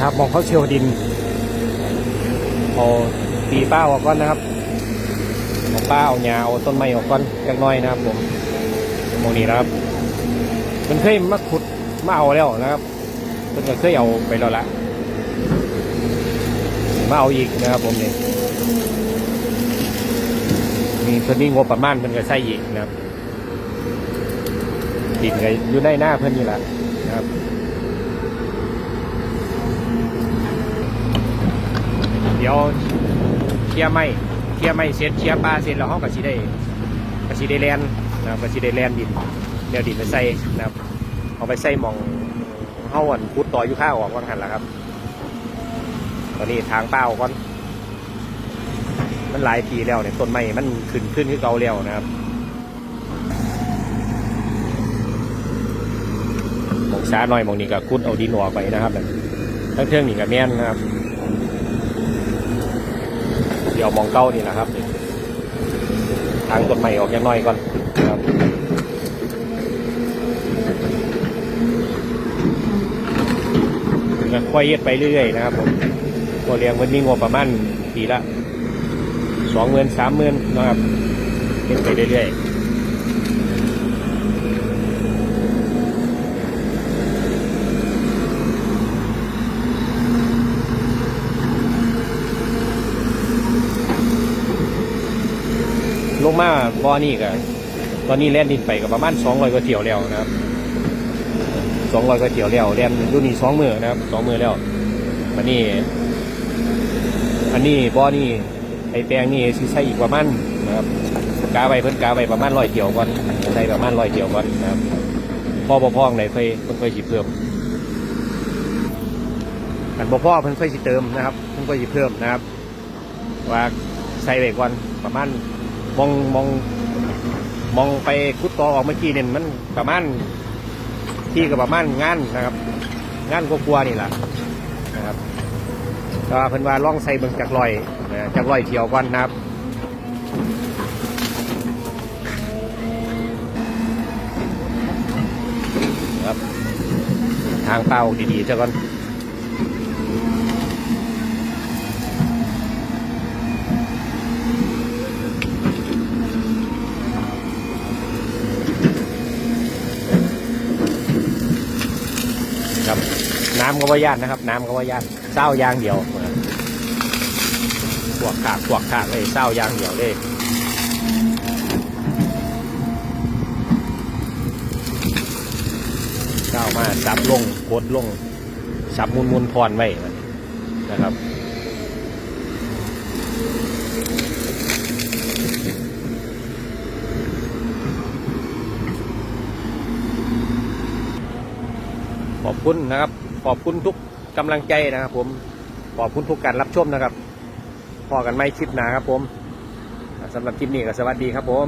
นะครับ มองเขาเชียวดินเอาปีเป้าออกก่อนนะครับเอาป้าเอาหญ้าเอาต้นไม้ออกก่อนจักหน้อยนะครับผมมองนี้นะครับมันเคยมาขุดมาเอาแล้วนะครับเพิ่นก็เคยเอาไปแล้วละมาเอาอีกนะครับผมนี่มีเพิ่นมีงบประมาณเพิ่นก็ใส่อีกนะครับดินก็อยู่ในหน้าเพิ่นนี่แหละนะครับ เดี๋ยวเคลียร์ไม่เคลียร์ไม่เสร็จเคลียร์ปลาเสร็จแล้วเขาก็สิได้ก็สิได้แลนนะครับก็สิได้แลนดินเดี๋ยวดินไปใส่นะครับเอาไปใส่หมองเฮาอันพุดต่ออยู่ข้างออกว่างหันและครับ ตอนนี้ทางเปล่าก่อนมันหลายปีแล้วเนี่ยต้นไม้มันขึ้นขึ้นขึ้นเก่าแล้วนะครับหมองช้าหน่อยหมองนี้ก็คุดเอาดินออกไปนะครับนั่นทั้งเครื่องนี่ก็แม่นนะครับ ดี๋ยวมองเก้านี่นะครับทางต้นใหม่ออกยังน้อยก่อนนะครับค่อยเย็ดไปเรื่อยๆนะครับผมตัวเลี้ยงมันมีงบประมาณปีละสองหมื่นสามหมื่นนะครับเย็ดไปเรื่อยๆ ลงมาบ่อนี่ก็ตอนนี้แล่นดินไปก็ประมาณสองร้อยกว่าเที่ยวแล้วนะครับสองร้อยกว่าเที่ยวแล้วแล่นดูนี่สองมือนะครับสองมือแล้วอันนี้ อันนี้บ่อนี่ไอแปลงนี่สิใช้อีกประมาณนะครับกาไว้เพิ่นกาไว้ประมาณร้อยเที่ยวก่อนใช้ประมาณร้อยเที่ยวก่อนนะครับพ่อบ่พ่องไหนเคยเพิ่นเคยสิเพิ่มกันบ่พ่อเพิ่นเคยสิเติมนะครับเพิ่นเคยสิเพิ่มนะครับ ว่าใส่ไว้ก่อนประมาณ มองมองมองไปคุดตอออกเมื่อกี้เนี่ยมันประมาณที่กับประมาณงานนะครับ งานกลัวๆนี่แหละนะครับก็เพิ่นว่าล่องใส่เบิ่งจากลอยจากลอยเที่ยวก่อนนะครับครับ ทางเป้าดีๆเจ้าก่อน ครับ น้ำก็ว่าย่านนะครับ น้ำก็ว่าย่านเศร้ายางเดียวขวกขากขวกขากเลยเศร้ายางเดียวเลยเก้ามาสับลงกดลงสับมุนมุนพรไว้นะครับ ขอบคุณนะครับ ขอบคุณทุกกำลังใจนะครับผมขอบคุณทุกการรับชมนะครับพอกันไม่คลิปหนาครับผมสำหรับคลิปนี้ก็สวัสดีครับผม